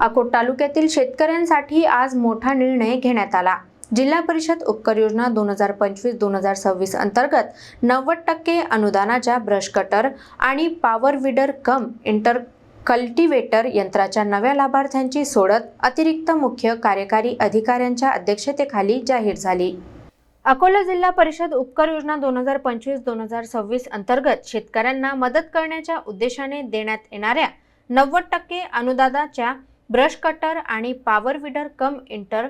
अकोट तालुक्यातील शेतकऱ्यांसाठी आज मोठा निर्णय घेण्यात आला. जिल्हा परिषद उपकर योजना दोन हजार पंचवीस दोन हजार सव्वीस अंतर्गत नव्वद टक्के अनुदानाच्या ब्रश कटर आणि power weeder cum inter cultivator यंत्राच्या नव्या लाभार्थ्यांची सोडत अतिरिक्त मुख्य कार्यकारी अधिकाऱ्यांच्या अध्यक्षतेखाली जाहीर झाली. अकोला जिल्हा परिषद उपकर योजना दोन हजार पंचवीस दोन हजार सव्वीस अंतर्गत शेतकऱ्यांना मदत करण्याच्या उद्देशाने देण्यात येणाऱ्या नव्वद टक्के अनुदानाच्या ब्रश कटर आणि power weeder cum inter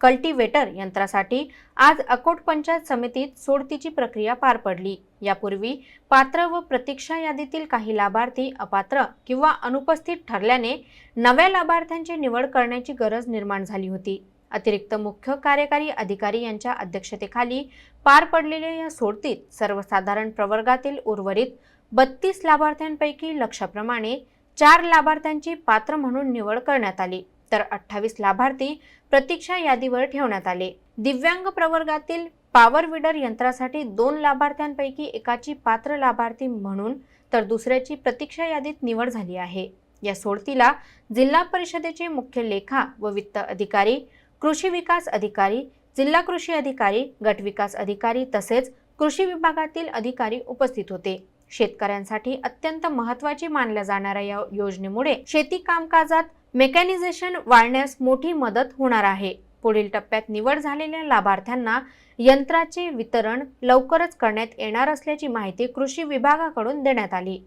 cultivator यंत्रासाठी आज अकोट पंचायत समितीत सोडतीची प्रक्रिया पार पडली. यापूर्वी पात्र व प्रतीक्षा यादीतील काही लाभार्थी अपात्र किंवा अनुपस्थित ठरल्याने नव्या लाभार्थ्यांची निवड करण्याची गरज निर्माण झाली होती. अतिरिक्त मुख्य कार्यकारी अधिकारी यांच्या अध्यक्षतेखाली पार पडलेल्या या सोडतीत सर्वसाधारण प्रवर्गातील उर्वरित बत्तीस लाभार्थ्यांपैकी लक्षाप्रमाणे चार लाभार्थ्यांची पात्र म्हणून निवड करण्यात आली. तर अठ्ठावीस लाभार्थी प्रतीक्षा यादीवर ठेवण्यात आले. दिव्यांग प्रवर्गातील पॉवर विडर यंत्रासाठी दोन लाभार्थ्यांपैकी एकाची पात्र लाभार्थी म्हणून तर दुसऱ्याची प्रतीक्षा यादीत निवड झाली आहे. या सोडतीला जिल्हा परिषदेचे मुख्य लेखा व वित्त अधिकारी कृषी विकास अधिकारी जिल्हा कृषी अधिकारी गट विकास अधिकारी तसेच कृषी विभागातील अधिकारी उपस्थित होते. शेतकऱ्यांसाठी अत्यंत महत्वाची मानल्या जाणाऱ्या या योजनेमुळे शेती कामकाजात मेकॅनिझेशन वाढण्यास मोठी मदत होणार आहे. पुढील टप्प्यात निवड झालेल्या लाभार्थ्यांना यंत्राचे वितरण लवकरच करण्यात येणार असल्याची माहिती कृषी विभागाकडून देण्यात आली.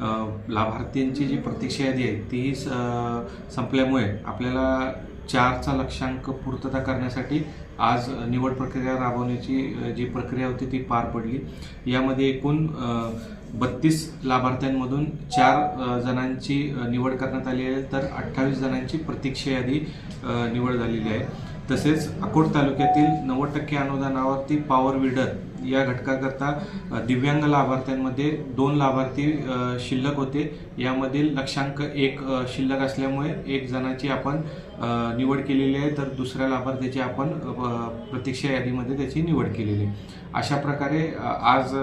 लाभार्थ्यांची जी प्रतीक्षा यादी आहे ती स- संपल्यामुळे आपल्याला चारचा लक्षांक पूर्तता करण्यासाठी आज निवड प्रक्रिया राबवण्याची जी प्रक्रिया होती ती पार पडली. यामध्ये एकूण बत्तीस लाभार्थ्यांमधून चार जणांची निवड करण्यात आली आहे तर अठ्ठावीस जणांची प्रतीक्षा यादी निवड झालेली आहे. तसेच अकोट तालुक्यातील नव्वद टक्के अनुदानावरती पॉवर विडर या घटकाकरता दिव्यांग लाभार्थ्यांमध्ये दोन लाभार्थी शिल्लक होते. यामधील लक्षांक एक शिल्लक असल्यामुळे एक जणाची आपण निवड केलेली आहे तर दुसऱ्या लाभार्थ्याची आपण प्रतीक्षा यादीमध्ये त्याची निवड केलेली आहे. अशा प्रकारे आज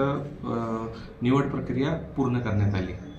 निवड प्रक्रिया पूर्ण करण्यात आली.